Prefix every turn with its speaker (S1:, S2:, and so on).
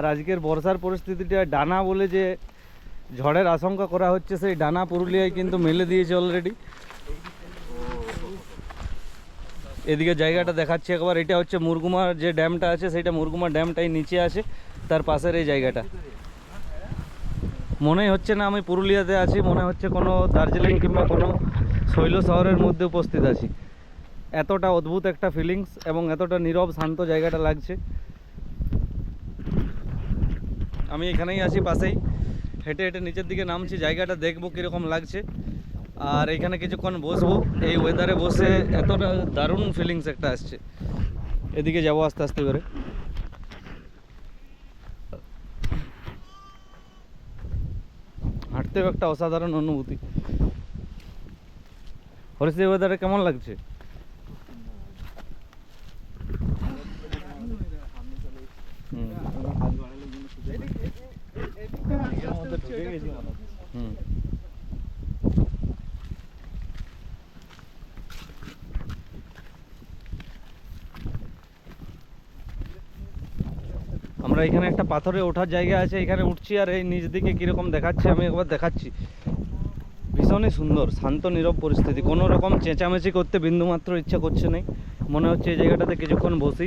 S1: আর আজকের বর্ষার পরিস্থিতিটা ডানা বলে যে ঝড়ের আশঙ্কা করা হচ্ছে, সেই ডানা পুরুলিয়ায় কিন্তু মেলে দিয়েছে অলরেডি এদিকে জায়গাটা দেখাচ্ছি একবার, এটা হচ্ছে মুরগুমার যে ড্যামটা আছে সেটা মুরগুমা ড্যামটাই নিচে আছে, তার পাশের এই জায়গাটা। মনে হচ্ছে না আমি পুরুলিয়াতে আছি, মনে হচ্ছে কোনো দার্জিলিং কিংবা কোনো শৈল শহরের মধ্যে উপস্থিত আছি। এতটা অদ্ভুত একটা ফিলিংস এবং এতটা নীরব, শান্ত জায়গাটা লাগছে। আমি এখানেই আছি পাশেই। হেঁটে হেঁটে নিচের দিকে নামছি, জায়গাটা দেখব কীরকম লাগছে। আর এখানে কিছুক্ষণ বসবো। এই ওয়েদারে বসে এতটা দারুণ ফিলিংস একটা আসছে। এদিকে যাব আস্তে আস্তে করে। হাঁটতেও একটা অসাধারণ অনুভূতি। হরিশ এই ওয়েদারে কেমন লাগছে? হুম। আমরা এখানে একটা পাথরে ওঠার জায়গা আছে, এখানে উঠছি আর এই নিচ দিকে কীরকম দেখাচ্ছে আমি একবার দেখাচ্ছি। ভীষণই সুন্দর, শান্ত, নীরব পরিস্থিতি। কোনো রকম চেঁচামেচি করতে বিন্দুমাত্র ইচ্ছা করছে না মনে হচ্ছে এই জায়গাটাতে কিছুক্ষণ বসি।